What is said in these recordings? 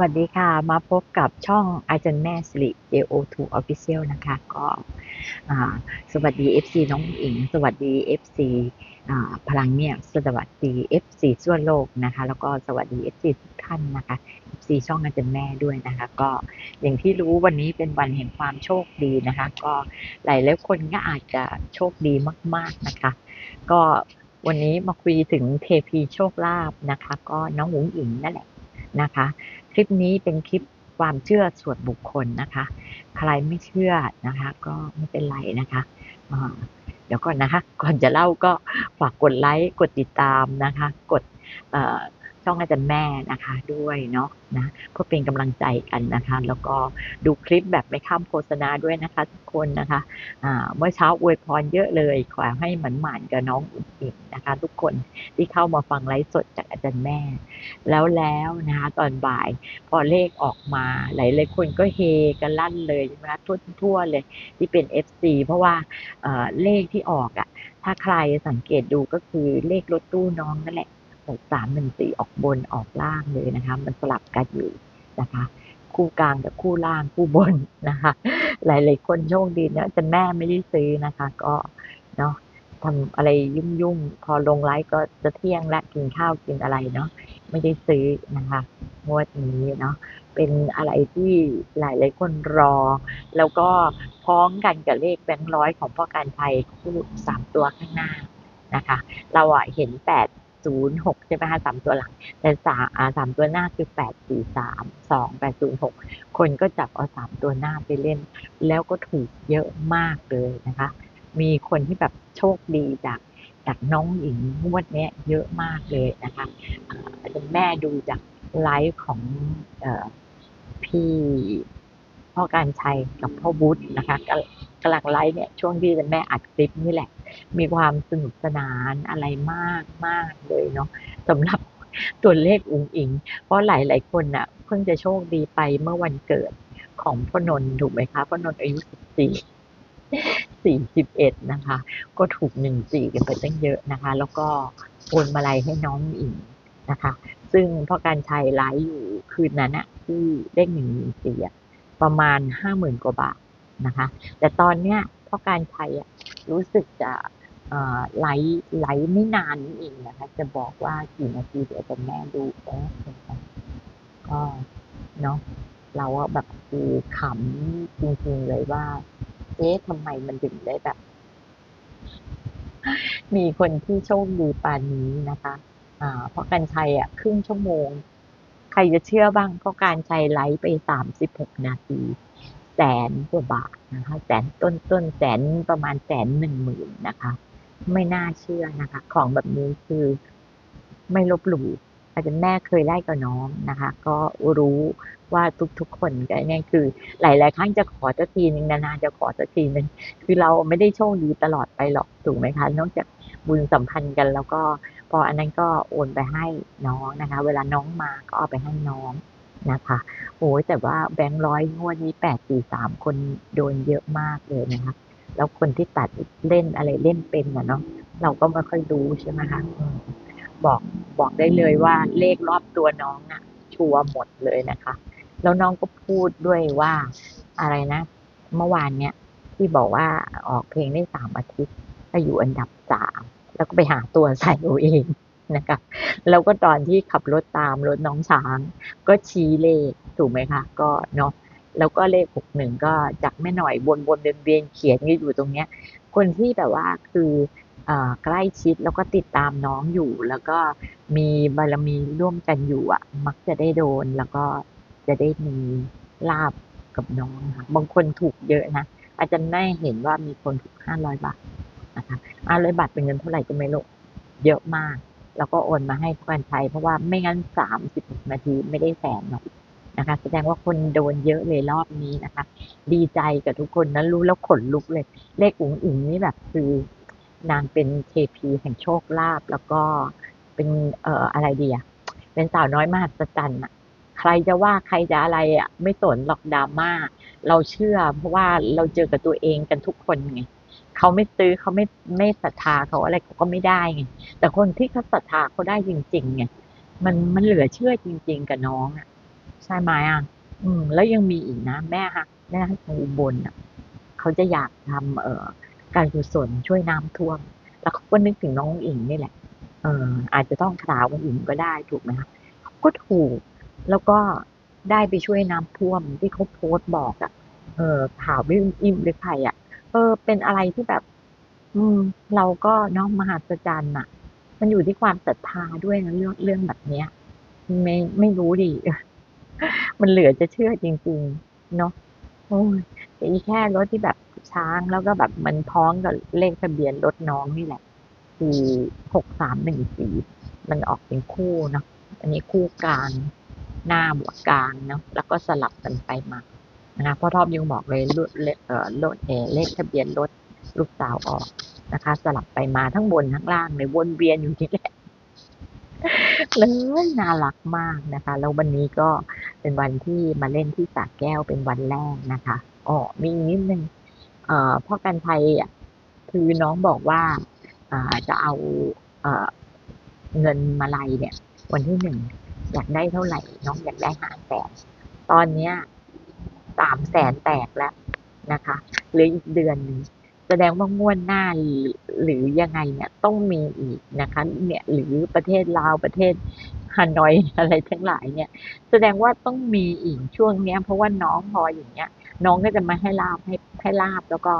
วัสดีค่ะ มาพบกับช่องอาจารย์แม่สิริ JO2 Official นะคะ ก็สวัสดี FC น้องอิง สวัสดี FC พลังเนี่ยสวัสดี FC ทั่วโลกนะคะ แล้วก็สวัสดี FC ทุกท่านนะคะ FC ช่องอาจารย์แม่ด้วยนะคะ ก็อย่างที่รู้วันนี้เป็นวันแห่งความโชคดีนะคะ ก็หลายหลายคนก็อาจจะโชคดีมาก ๆนะคะ ก็วันนี้มาคุยถึงเทพีโชคลาภนะคะ ก็น้องหงอิงนั่นแหละนะคะ คลิปนี้เป็นคลิปความเชื่อส่วนบุคคลนะคะ ใครไม่เชื่อนะคะ ก็ไม่เป็นไรนะคะเดี๋ยวก่อนนะคะ ก่อนจะเล่าก็ฝากกดไลค์ กดติดตามนะคะ กดอ ช่องอาจารย์แม่นะคะด้วยเนาะนะเพื่อเป็นกำลังใจกันนะคะ แล้วก็ดูคลิปแบบไม่ข้ามโฆษณาด้วยนะคะ ทุกคนนะคะเมื่อเช้าอวยพรเยอะเลยขอให้หมันหมานกับน้องอุ๋งอิงนะคะ ทุกคนที่เข้ามาฟังไลฟ์สดจากอาจารย์แม่ แล้วแล้วนะคะตอนบ่ายพอเลขออกมาหลายหลายคนก็เฮกันลั่นเลยใช่ไหมคะทั่วทั่วเลยที่เป็น FC เพราะว่าเลขที่ออกอะ่ะถ้าใครสังเกตดูก็คือเลขรถตู้น้องนั่นแหละ สามหนึ่งสี่ออกบนออกล่างเลยนะคะ มันสลับกันอยู่นะคะ คู่กลางกับคู่ล่างคู่บนนะคะ หลายหลายๆคนโชคดีเนะแต่แม่ไม่ได้ซื้อนะคะ ก็เนาะทำอะไรยุ่งๆ พอลงไลฟ์ก็จะเที่ยงและกินข้าวกินอะไรเนาะไม่ได้ซื้อนะคะงวดนี้เนาะเป็นอะไรที่หลายหลายๆคนรอ แล้วก็พ้องกันกับเลขแบงค์ร้อยของพ่อการไทยคู่สามตัวข้างหน้านะคะ เราอะเห็นแปด ศูนย์หกใช่ไหมคะสามตัวหลัง แต่สามสามตัวหน้าคือแปดสี่สามสองแปดศูนย์หกคนก็จับเอาสามตัวหน้าไปเล่น แล้วก็ถูกเยอะมากเลยนะคะ มีคนที่แบบโชคดีจากจากน้องหญิงงวดเนี้ยเยอะมากเลยนะคะจารย์แม่ดูจากไลฟ์ของออพี่พ่อการชัยกับพ่อวุฒินะคะกำลังไลฟ์เนี่ยช่วงที่แม่อัดคลิปนี่แหละ มีความสนุกสนานอะไรมากมากเลยเนาะสำหรับตัวเลขอุ๋งอิง เพราะหลายหลายๆคนน่ะเพิ่งจะโชคดีไปเมื่อวันเกิดของพ่อนนท์ถูกไหมคะพ่อนนท์อายุสิบสี่สี่สิบเอ็ดนะคะ ก็ถูกหนึ่งสี่กันไปตั้งเยอะนะคะ แล้วก็โอนมาลัยให้น้องอิงนะคะ ซึ่งพ่อการชัยไลฟ์อยู่คืนนั้นอะที่เลขหนึ่งหนึ่งสี่ประมาณห้าหมื่นกว่าบาทนะคะ แต่ตอนเนี้ยพ่อการชัยอะ รู้สึกจะเอ่อไลฟ์ไลไม่นานนี้เองนะคะ จะบอกว่ากี่นาทีเดี๋ยวจะแม่ดูแป๊บนึงก็เนาะเราอะแบบคือขำจริงๆเลยว่า เอ๊ะทำไมมันถึงได้แบบ มีคนที่โชคดีปานนี้นะคะ อ่า เพราะการชัยอะ ครึ่งชั่วโมง ใครจะเชื่อบ้างเพราะการชัยไลฟ์ไปสามสิบหกนาที แสนกว่าบาทนะคะแสนต้นต้นๆแสนประมาณแสนหนึ่งหมื่นนะคะ ไม่น่าเชื่อนะคะ ของแบบนี้คือไม่ลบหลู่อาจารย์แม่เคยได้กับน้องนะคะ ก็รู้ว่าทุกๆคนก็เนี่ยคือ หลายๆครั้งจะขอสักทีนึงนานๆจะขอสักทีนึงคือเราไม่ได้โชคดีตลอดไปหรอกถูกไหมคะนอกจากบุญสัมพันธ์กันแล้วก็พออันนั้นก็โอนไปให้น้องนะคะ เวลาน้องมาก็เอาไปให้น้อง นะคะ โอ้ยแต่ว่าแบงค์ร้อยงวดนี้แปดสี่สามคนโดนเยอะมากเลยนะคะ แล้วคนที่ตัดเล่นอะไรเล่นเป็นนะเนาะเราก็ไม่ค่อยรู้ใช่ไหมคะบอกบอกได้เลยว่าเลขรอบตัวน้องอะชัวร์หมดเลยนะคะ แล้วน้องก็พูดด้วยว่าอะไรนะ เมื่อวานเนี้ยที่บอกว่าออกเพลงได้สามอาทิตย์ก็อยู่อันดับสามแล้วก็ไปหาตัวใส่เอาเอง นะคะแล้วก็ตอนที่ขับรถตามรถน้องช้าง ก็ชี้เลขถูกไหมคะ ก็เนาะแล้วก็เลขหกหนึ่งก็จากแม่หน่อยบนบนเวียนเวียนเขียนอยู่ตรงเนี้ย คนที่แบบว่าคืออใกล้ชิดแล้วก็ติดตามน้องอยู่ แล้วก็มีบารมีร่วมกันอยู่อะ มักจะได้โดนแล้วก็จะได้มีลาบกับน้องค่ะบางคนถูกเยอะนะอาจารย์ได้เห็นว่ามีคนถูกห้าร้อยบาทนะคะห้าร้อยบาทเป็นเงินเท่าไหร่ก็ไม่รู้เยอะมาก แล้วก็โอนมาให้ผู้การใช้เพราะว่าไม่งั้นสามสิบนาทีไม่ได้แสนหรอกนะคะ แสดงว่าคนโดนเยอะเลยรอบนี้นะคะ ดีใจกับทุกคนนะรู้แล้วขนลุกเลย เลขอุ๋งอิงนี่แบบคือนางเป็นเทพีแห่งโชคลาภแล้วก็เป็นเอ่ออะไรดีอะเป็นสาวน้อยมหัศจรรย์อะใครจะว่าใครจะอะไรอะไม่สนหรอกดราม่าเราเชื่อเพราะว่าเราเจอกับตัวเองกันทุกคนไง เขาไม่ซื้อเขาไม่ไม่ศรัทธาเขาอะไรเขาก็ไม่ได้ไงแต่คนที่เขาศรัทธาเขาได้จริงๆไงมันมันเหลือเชื่อจริง ๆ กับน้องอะใช่ไหมอะอืม แล้วยังมีอีกนะแม่ฮะแม่ฮักทางอุบลอะเขาจะอยากทำเอ่อการกุศลช่วยน้ำท่วม แล้วเขาก็นึกถึงน้องอิงนี่แหละเอออาจจะต้องคราวอิงก็ได้ถูกไหมคะเขาก็ถูกแล้วก็ได้ไปช่วยน้ำท่วมที่เขาโพสต์บอกอะเออข่าวไม่อิ่มหรือใครอะ เออ เป็นอะไรที่แบบ อืม เราก็เนาะมหัศจรรย์อะมันอยู่ที่ความศรัทธาด้วยนะเรื่องเรื่องแบบเนี้ย ไม่ไม่รู้ดิ มันเหลือจะเชื่อจริง ๆ เนาะโอ้ยแต่อีแค่รถที่แบบช้างแล้วก็แบบมันพ้องกับเลขทะเบียนรถน้องนี่แหละคือหกสามหนึ่งสี่มันออกเป็นคู่เนาะอันนี้คู่กลาง หน้าบวกกลางเนาะแล้วก็สลับกันไปมา นะคะพ่อทอบยังบอกเลยรถเลเอ่อรถเอเลขทะเบียนรถลูกสาวออกนะคะ สลับไปมาทั้งบนทั้งล่างเลยวนเวียนอยู่นี่แหละเลยน่ารักมากนะคะ แล้ววันนี้ก็เป็นวันที่มาเล่นที่สระแก้วเป็นวันแรกนะคะอ๋อมีนิดนึงเอ่อพ่อกันไทยอะคือน้องบอกว่าอ่าจะเอาเอ่อเงินมาลัยเนี่ย วันที่หนึ่งอยากได้เท่าไหร่ น้องอยากได้ห้าแสนตอนเนี้ย สามแสนแตกแล้วนะคะเหลืออีกเดือนนึงแสดงว่างวดหน้าหรือยังไงเนี่ยต้องมีอีกนะคะเนี่ยหรือประเทศลาวประเทศฮานอยอะไรทั้งหลายเนี่ย แสดงว่าต้องมีอีกช่วงเนี้ย เพราะว่าน้องพออย่างเงี้ย น้องก็จะมาให้ลาบให้ให้ลาบแล้วก็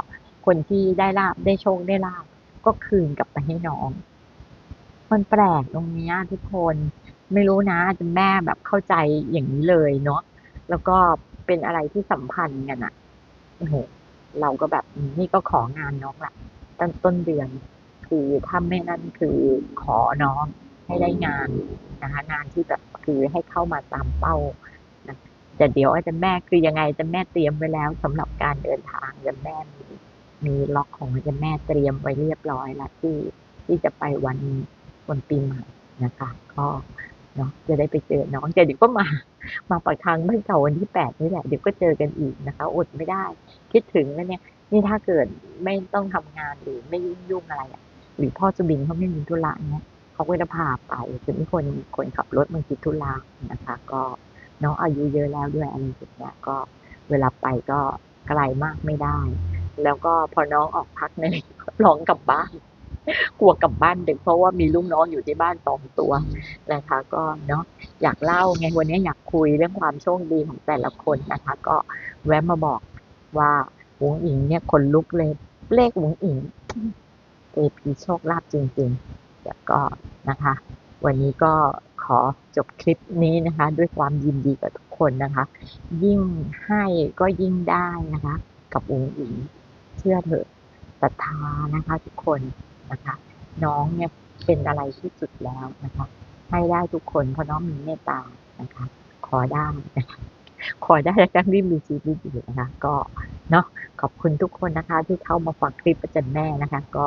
คนที่ได้ลาบได้โชคได้ลาบก็คืนกลับไปให้น้อง มันแปลกตรงนี้ทุกคนไม่รู้นะจะแม่แบบเข้าใจอย่างนี้เลยเนาะแล้วก็ เป็นอะไรที่สัมพันธ์กันอะโอ้โหเราก็แบบนี่ก็ของานน้องละต้นต้นเดือน คือถ้าไม่นั่นคือขอน้องให้ได้งานนะคะ งานที่แบบคือให้เข้ามาตามเป้านะแต่เดี๋ยวอาจารย์แม่คือยังไงอาจารย์แม่เตรียมไว้แล้วสำหรับการเดินทางอาจารย์แม่มีมีล็อกของอาจารย์แม่เตรียมไว้เรียบร้อยล้วที่ที่จะไปวันวันปีใหม่นะคะ ก็ เนาะจะได้ไปเจอน้องแต่เดี๋ยวก็มามาปากทางบ้านเก่าวันที่แปดนี่แหละเดี๋ยวก็เจอกันอีกนะคะอดไม่ได้ คิดถึงแล้วเนี่ย นี่ถ้าเกิดไม่ต้องทำงานหรือไม่ยุ่งยุ่งอะไรอะหรือพ่อสุบินเขาไม่มีธุระเนี่ยเขาก็จะพาไปจะมีคนคนขับรถบางทีธุระนะคะ ก็น้องอายุเยอะแล้วด้วยอะไรอย่างเงี้ยก็เวลาไปก็ไกลมากไม่ได้ แล้วก็พอน้องออกพักเนี่ยก็ร้องกลับบ้าน กลัวกลับบ้านดึกเพราะว่ามีลูกน้องอยู่ที่บ้านสองตัวนะคะก็เนาะอยากเล่าไงวันนี้อยากคุยเรื่องความโชคดีของแต่ละคนนะคะ ก็แวะมาบอกว่าหวงอิงเนี่ยคนลุกเลยเลขหวงอิงเอพีโชคลาภจริงๆเดี๋ยวก็นะคะ วันนี้ก็ขอจบคลิปนี้นะคะ ด้วยความยินดีกับทุกคนนะคะ ยิ่งให้ก็ยิ่งได้นะคะ กับอุ๋งอิงเชื่อเถอะศรัทธานะคะ ทุกคน นะคะ น้องเนี่ยเป็นอะไรที่สุดแล้วนะคะ ให้ได้ทุกคนเพราะน้องมีเมตตานะคะ ขอได้นะคะขอได้แล้วกันที่มีชีวิตอยู่นะคะ ก็เนาะขอบคุณทุกคนนะคะ ที่เข้ามาฟังคลิปประจันแม่นะคะ ก็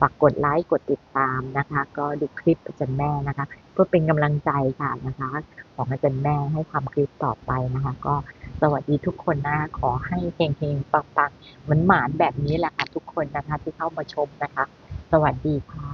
ฝากกดไลค์กดติดตามนะคะ ก็ดูคลิปประจันแม่นะคะ เพื่อเป็นกำลังใจค่ะนะคะ ของอาจารย์แม่ให้ทำคลิปต่อไปนะคะ ก็สวัสดีทุกคนนะขอให้เฮงๆปังๆเหมือนหมานแบบนี้แหละค่ะทุกคนนะคะที่เข้ามาชมนะคะ สวัสดีค่ะ